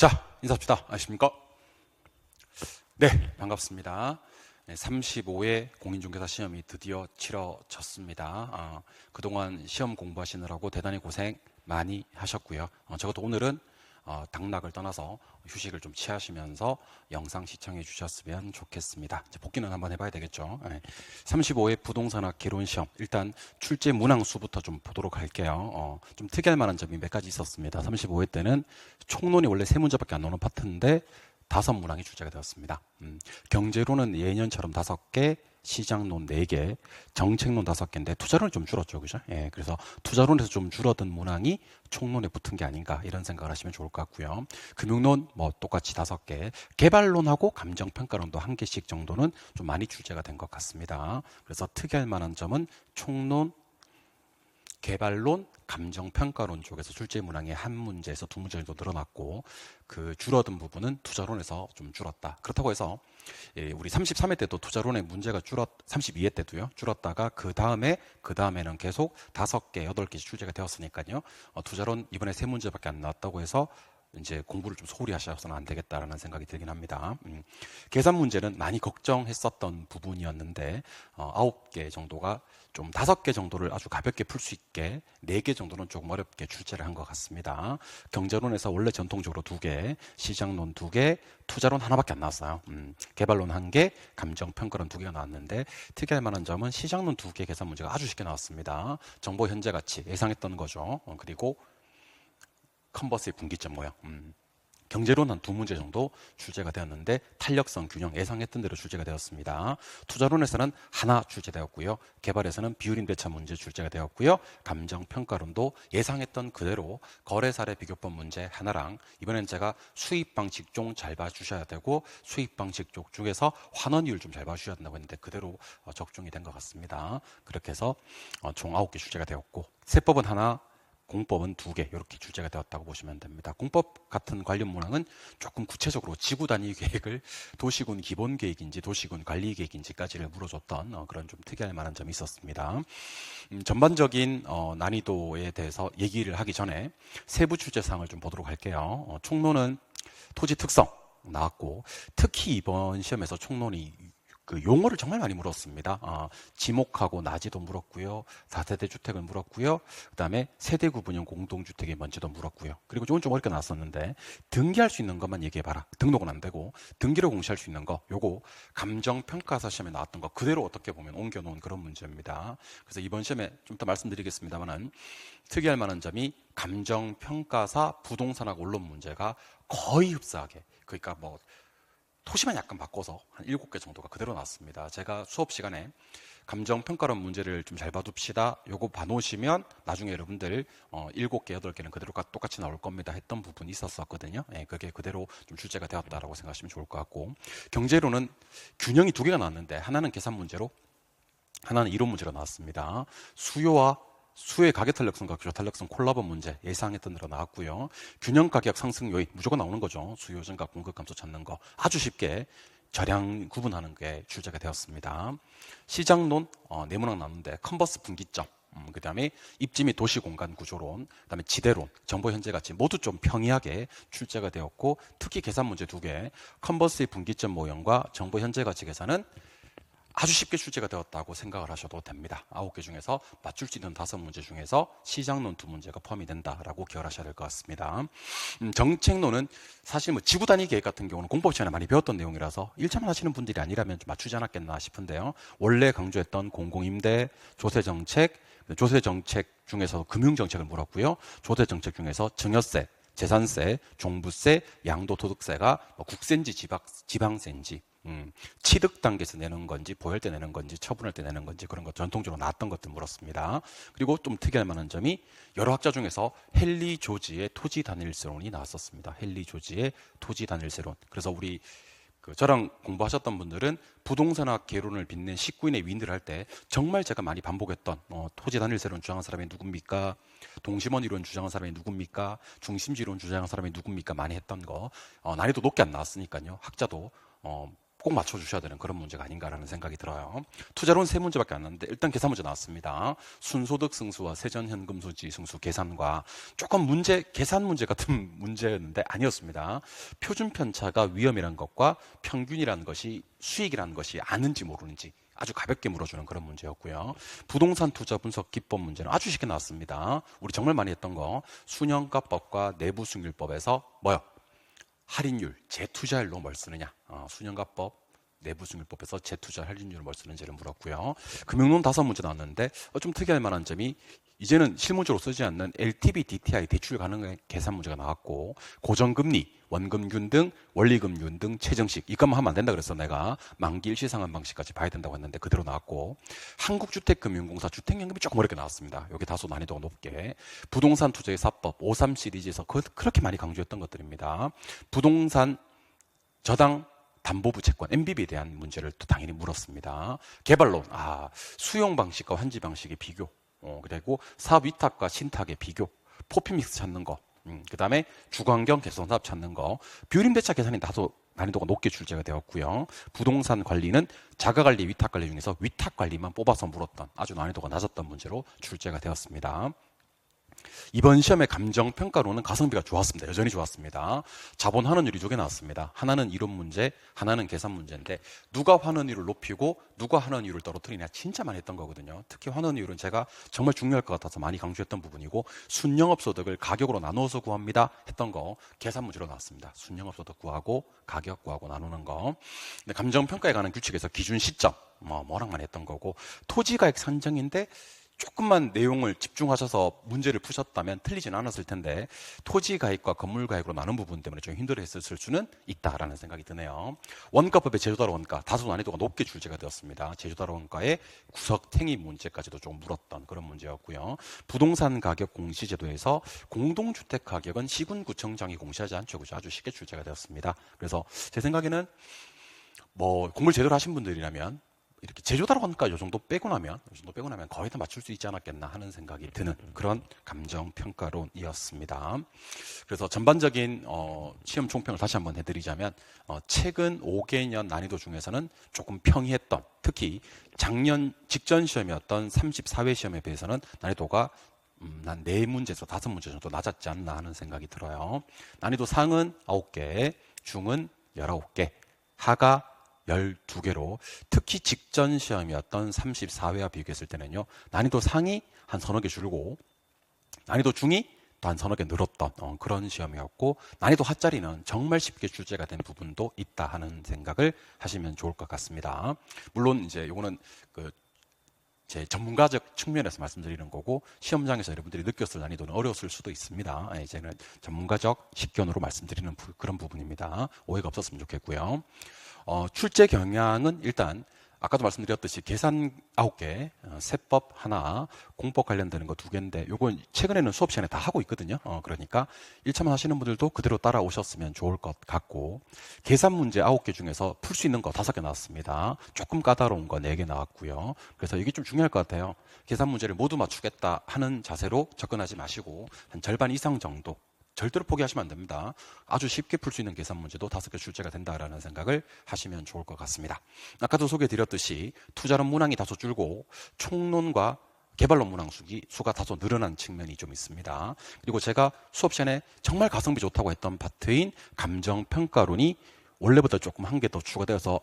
자, 인사합시다. 아십니까? 네, 반갑습니다. 35회 공인중개사 시험이 드디어 치러졌습니다. 아, 그동안 시험 공부하시느라고 대단히 고생 많이 하셨고요. 어, 적어도 오늘은 어, 당락을 떠나서 휴식을 좀 취하시면서 영상 시청해 주셨으면 좋겠습니다. 복귀는 한번 해봐야 되겠죠. 네. 35회 부동산학 개론 시험 일단 출제 문항 수부터 좀 보도록 할게요. 어, 좀 특이할 만한 점이 몇 가지 있었습니다. 35회 때는 총론이 원래 세 문제밖에 안 나오는 파트인데 다섯 문항이 출제가 되었습니다. 음, 경제론은 예년처럼 다섯 개, 시장론 4개, 정책론 5개인데 투자론이 좀 줄었죠. 그죠? 예, 그래서 투자론에서 좀 줄어든 문항이 총론에 붙은 게 아닌가 이런 생각을 하시면 좋을 것 같고요. 금융론 뭐 똑같이 5개, 개발론하고 감정평가론도 한 개씩 정도는 좀 많이 출제가 된 것 같습니다. 그래서 특이할 만한 점은 총론, 개발론, 감정평가론 쪽에서 출제 문항이 한 문제에서 두 문제 정도 늘어났고 그 줄어든 부분은 투자론에서 좀 줄었다. 그렇다고 해서 예, 우리 33회 때도 투자론의 문제가 줄었 32회 때도요 줄었다가 그 다음에 그 다음에는 계속 다섯 개 여덟 개씩 출제가 되었으니까요 어, 투자론 이번에 세 문제밖에 안 나왔다고 해서 이제 공부를 좀 소홀히 하셔서는 안 되겠다라는 생각이 들긴 합니다. 음, 계산 문제는 많이 걱정했었던 부분이었는데 어, 아홉 개 정도가 좀 다섯 개 정도를 아주 가볍게 풀 수 있게 네 개 정도는 조금 어렵게 출제를 한 것 같습니다. 경제론에서 원래 전통적으로 두 개, 시장론 두 개, 투자론 하나밖에 안 나왔어요. 음, 개발론 한 개, 감정 평가론 두 개가 나왔는데 특이할 만한 점은 시장론 두 개 계산 문제가 아주 쉽게 나왔습니다. 정보 현재 가치 예상했던 거죠. 어, 그리고 컨버스의 분기점 모양. 음. 경제론 한두 문제 정도 출제가 되었는데 탄력성 균형 예상했던 대로 출제가 되었습니다. 투자론에서는 하나 출제되었고요. 개발에서는 비율임대차 문제 출제가 되었고요. 감정 평가론도 예상했던 그대로 거래 사례 비교법 문제 하나랑 이번엔 제가 수입 방식 종잘 봐주셔야 되고 수입 방식 쪽 중에서 환원이율 좀 잘 봐주셔야 된다고 했는데 그대로 어, 적중이 된 것 같습니다. 그렇게 해서 어, 총 아홉 개 출제가 되었고 세법은 하나 공법은 두 개 이렇게 출제가 되었다고 보시면 됩니다. 공법 같은 관련 문항은 조금 구체적으로 지구 단위 계획을 도시군 기본 계획인지 도시군 관리 계획인지까지를 물어줬던 어, 그런 좀 특이할 만한 점이 있었습니다. 음, 전반적인 어, 난이도에 대해서 얘기를 하기 전에 세부 출제 사항을 좀 보도록 할게요. 어, 총론은 토지 특성 나왔고 특히 이번 시험에서 총론이 그 용어를 정말 많이 물었습니다. 어, 지목하고 나지도 물었고요. 4세대 주택을 물었고요. 그다음에 세대 구분형 공동주택이 뭔지도 물었고요. 그리고 조금 좀 어렵게 나왔었는데 등기할 수 있는 것만 얘기해 봐라. 등록은 안 되고 등기를 공시할 수 있는 거 요거 감정 평가사 시험에 나왔던 거 그대로 어떻게 보면 옮겨 놓은 그런 문제입니다. 그래서 이번 시험에 좀 더 말씀드리겠습니다만은 특이할 만한 점이 감정 평가사 부동산학 원론 문제가 거의 흡사하게 그러니까 뭐 토시만 약간 바꿔서 한 7개 정도가 그대로 나왔습니다. 제가 수업 시간에 감정평가론 문제를 좀 잘 봐둡시다. 요거 봐놓으시면 나중에 여러분들 어, 7개, 8개는 그대로 똑같이 나올 겁니다. 했던 부분이 있었었거든요. 예, 그게 그대로 좀 출제가 되었다라고 생각하시면 좋을 것 같고 경제로는 균형이 두 개가 나왔는데 하나는 계산 문제로 하나는 이론 문제로 나왔습니다. 수요와 수의 가격 탄력성과 규제 탄력성 콜라보 문제 예상했던 대로 나왔고요. 균형 가격 상승 요인 무조건 나오는 거죠. 수요 증가 공급 감소 찾는 거 아주 쉽게 절량 구분하는 게 출제가 되었습니다. 시장론 어, 네모난 나오는데 컨버스 분기점 음, 그 다음에 입지 및 도시 공간 구조론, 그 다음에 지대론, 정보 현재 가치 모두 좀 평이하게 출제가 되었고 특히 계산 문제 두 개, 컨버스의 분기점 모형과 정보 현재 가치 계산은 아주 쉽게 출제가 되었다고 생각을 하셔도 됩니다. 아홉 개 중에서 맞출 수 있는 다섯 문제 중에서 시장론 두 문제가 포함이 된다라고 기억하셔야 될 것 같습니다. 음, 정책론은 사실 뭐 지구 단위 계획 같은 경우는 공법 시간에 많이 배웠던 내용이라서 1차만 하시는 분들이 아니라면 좀 맞추지 않았겠나 싶은데요. 원래 강조했던 공공임대, 조세 정책, 조세 정책 중에서 금융 정책을 물었고요. 조세 정책 중에서 증여세, 재산세, 종부세, 양도소득세가 뭐 국세인지 지방, 지방세인지 음, 취득 단계에서 내는 건지 보혈 때 내는 건지 처분할 때 내는 건지 그런 것 전통적으로 나왔던 것들 물었습니다. 그리고 좀 특이할 만한 점이 여러 학자 중에서 헨리 조지의 토지 단일세론이 나왔었습니다. 헨리 조지의 토지 단일세론. 그래서 우리 그 저랑 공부하셨던 분들은 부동산학 개론을 빛낸 19인의 위인들 할 때 정말 제가 많이 반복했던 어, 토지 단일세론 주장한 사람이 누굽니까? 동심원 이론 주장한 사람이 누굽니까? 중심지 이론 주장한 사람이 누굽니까? 많이 했던 거 어, 난이도 높게 안 나왔으니까요. 학자도 어, 꼭 맞춰주셔야 되는 그런 문제가 아닌가라는 생각이 들어요. 투자론 세 문제밖에 안 나왔는데 일단 계산 문제 나왔습니다. 순소득 승수와 세전현금수지 승수 계산과 조금 문제 계산 문제 같은 문제였는데 아니었습니다. 표준 편차가 위험이라는 것과 평균이라는 것이 수익이라는 것이 아는지 모르는지 아주 가볍게 물어주는 그런 문제였고요. 부동산 투자 분석 기법 문제는 아주 쉽게 나왔습니다. 우리 정말 많이 했던 거 순영가법과 내부승률법에서 뭐요? 할인율, 재투자율로 뭘 쓰느냐? 어, 수년가법, 내부승률법에서 재투자 할인율을 뭘 쓰는지를 물었고요. 금융론 다섯 문제 나왔는데 어, 좀 특이할 만한 점이 이제는 실무적으로 쓰지 않는 LTV, DTI 대출 가능 계산 문제가 나왔고 고정금리, 원금균 등 원리금융 등 최정식 이것만 하면 안 된다 그랬어 내가 만기 일시상환 방식까지 봐야 된다고 했는데 그대로 나왔고 한국주택금융공사 주택연금이 조금 어렵게 나왔습니다. 여기 다소 난이도가 높게 부동산 투자의 사법 53 시리즈에서 그, 그렇게 많이 강조했던 것들입니다. 부동산 저당 담보부 채권 MBB에 대한 문제를 또 당연히 물었습니다. 개발론 아 수용 방식과 환지 방식의 비교 어, 그리고 사업 위탁과 신탁의 비교 포피 믹스 찾는 거 음, 그 다음에 주관경 개선 사업 찾는 거 뷰림 대차 계산이 다소 난이도가 높게 출제가 되었고요. 부동산 관리는 자가관리, 위탁관리 중에서 위탁관리만 뽑아서 물었던 아주 난이도가 낮았던 문제로 출제가 되었습니다. 이번 시험의 감정 평가로는 가성비가 좋았습니다. 여전히 좋았습니다. 자본 환원율이 두 개 나왔습니다. 하나는 이론 문제, 하나는 계산 문제인데 누가 환원율을 높이고 누가 환원율을 떨어뜨리냐 진짜 많이 했던 거거든요. 특히 환원율은 제가 정말 중요할 것 같아서 많이 강조했던 부분이고 순영업 소득을 가격으로 나누어서 구합니다 했던 거 계산 문제로 나왔습니다. 순영업 소득 구하고 가격 구하고 나누는 거. 근데 감정 평가에 관한 규칙에서 기준 시점 뭐 뭐랑만 했던 거고 토지가액 산정인데 조금만 내용을 집중하셔서 문제를 푸셨다면 틀리진 않았을 텐데 토지 가액과 건물 가액으로 나눈 부분 때문에 좀 힘들어했을 수는 있다라는 생각이 드네요. 원가법의 제주도로 원가 다소 난이도가 높게 출제가 되었습니다. 제주도로 원가의 구석탱이 문제까지도 좀 물었던 그런 문제였고요. 부동산 가격 공시제도에서 공동주택 가격은 시군구청장이 공시하지 않죠. 그죠? 아주 쉽게 출제가 되었습니다. 그래서 제 생각에는 뭐 공부를 제대로 하신 분들이라면 이렇게 제조다로 하니까 요 정도 빼고 나면 요 정도 빼고 나면 거의 다 맞출 수 있지 않았겠나 하는 생각이 드는 그런 감정 평가론이었습니다. 그래서 전반적인 어, 시험 총평을 다시 한번 해드리자면 어, 최근 5개년 난이도 중에서는 조금 평이했던 특히 작년 직전 시험이었던 34회 시험에 비해서는 난이도가 음, 한 4문제에서 5문제 정도 낮았지 않나 하는 생각이 들어요. 난이도 상은 9개, 중은 19개, 하가 12개로 특히 직전 시험이었던 34회와 비교했을 때는요. 난이도 상이 한 서너 개 줄고 난이도 중이 또 한 서너 개 늘었던 어, 그런 시험이었고 난이도 하짜리는 정말 쉽게 출제가 된 부분도 있다 하는 생각을 하시면 좋을 것 같습니다. 물론 이제 요거는 그제 전문가적 측면에서 말씀드리는 거고 시험장에서 여러분들이 느꼈을 난이도는 어려웠을 수도 있습니다. 예, 이제는 전문가적 식견으로 말씀드리는 부, 그런 부분입니다. 오해가 없었으면 좋겠고요. 어, 출제 경향은 일단 아까도 말씀드렸듯이 계산 9개, 어, 세법 하나, 공법 관련되는 거 두 개인데 요건 최근에는 수업 시간에 다 하고 있거든요. 어, 그러니까 1차만 하시는 분들도 그대로 따라오셨으면 좋을 것 같고 계산 문제 9개 중에서 풀 수 있는 거 5개 나왔습니다. 조금 까다로운 거 4개 나왔고요. 그래서 이게 좀 중요할 것 같아요. 계산 문제를 모두 맞추겠다 하는 자세로 접근하지 마시고 한 절반 이상 정도 절대로 포기하시면 안 됩니다. 아주 쉽게 풀 수 있는 계산 문제도 다섯 개 출제가 된다라는 생각을 하시면 좋을 것 같습니다. 아까도 소개드렸듯이 투자론 문항이 다소 줄고 총론과 개발론 문항 수기 수가 다소 늘어난 측면이 좀 있습니다. 그리고 제가 수업 시간에 정말 가성비 좋다고 했던 파트인 감정 평가론이 원래보다 조금 한 개 더 추가되어서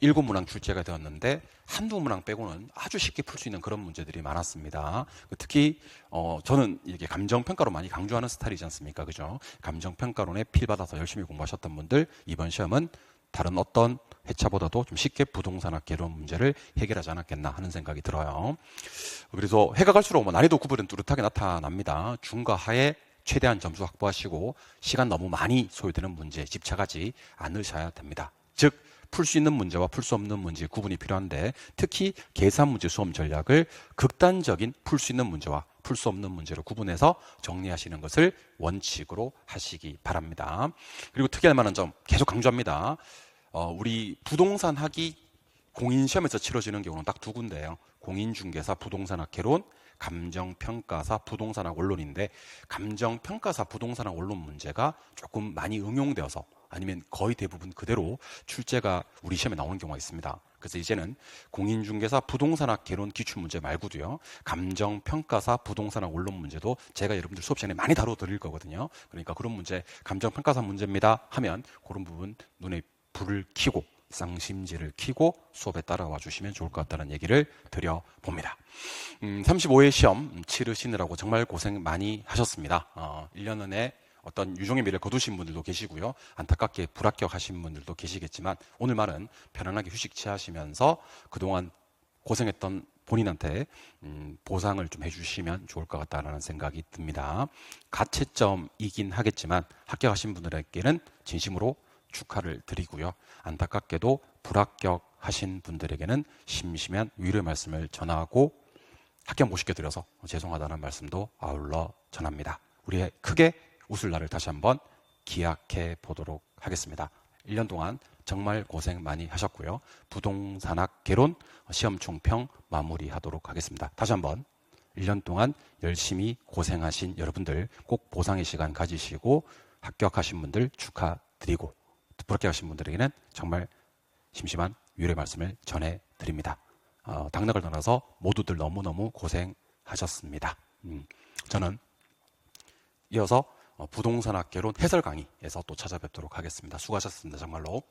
일곱 문항 출제가 되었는데 한두 문항 빼고는 아주 쉽게 풀 수 있는 그런 문제들이 많았습니다. 특히 어 저는 이게 감정 평가로 많이 강조하는 스타일이지 않습니까? 그죠? 감정 평가론에 필 받아서 열심히 공부하셨던 분들 이번 시험은 다른 어떤 회차보다도 좀 쉽게 부동산학 개론 문제를 해결하지 않았겠나 하는 생각이 들어요. 그래서 해가 갈수록 뭐 난이도 구분은 뚜렷하게 나타납니다. 중과 하에 최대한 점수 확보하시고 시간 너무 많이 소요되는 문제에 집착하지 않으셔야 됩니다. 즉 풀 수 있는 문제와 풀 수 없는 문제 구분이 필요한데 특히 계산 문제 수험 전략을 극단적인 풀 수 있는 문제와 풀 수 없는 문제로 구분해서 정리하시는 것을 원칙으로 하시기 바랍니다. 그리고 특이할 만한 점 계속 강조합니다. 어, 우리 부동산 학이 공인 시험에서 치러지는 경우는 딱 두 군데예요. 공인중개사 부동산학 개론, 감정평가사 부동산학 원론인데 감정평가사 부동산학 원론 문제가 조금 많이 응용되어서 아니면 거의 대부분 그대로 출제가 우리 시험에 나오는 경우가 있습니다. 그래서 이제는 공인중개사 부동산학 개론 기출 문제 말고도요. 감정 평가사 부동산학 원론 문제도 제가 여러분들 수업 시간에 많이 다뤄 드릴 거거든요. 그러니까 그런 문제 감정 평가사 문제입니다 하면 그런 부분 눈에 불을 켜고 쌍심지를 켜고 수업에 따라와 주시면 좋을 것 같다는 얘기를 드려봅니다. 음, 35회 시험 치르시느라고 정말 고생 많이 하셨습니다. 어, 1년 안에 어떤 유종의 미를 거두신 분들도 계시고요. 안타깝게 불합격하신 분들도 계시겠지만 오늘 말은 편안하게 휴식 취하시면서 그동안 고생했던 본인한테 음, 보상을 좀 해주시면 좋을 것 같다는 생각이 듭니다. 가채점이긴 하겠지만 합격하신 분들에게는 진심으로 축하를 드리고요. 안타깝게도 불합격하신 분들에게는 심심한 위로의 말씀을 전하고 합격 못 시켜드려서 죄송하다는 말씀도 아울러 전합니다. 우리의 크게 웃을 날을 다시 한번 기약해 보도록 하겠습니다. 1년 동안 정말 고생 많이 하셨고요. 부동산학 개론 시험 총평 마무리하도록 하겠습니다. 다시 한번 1년 동안 열심히 고생하신 여러분들 꼭 보상의 시간 가지시고 합격하신 분들 축하드리고 불합격하신 분들에게는 정말 심심한 위로의 말씀을 전해드립니다. 어, 당락을 떠나서 모두들 너무너무 고생하셨습니다. 음, 저는 이어서 어, 부동산 학개론 해설 강의에서 또 찾아뵙도록 하겠습니다. 수고하셨습니다. 정말로.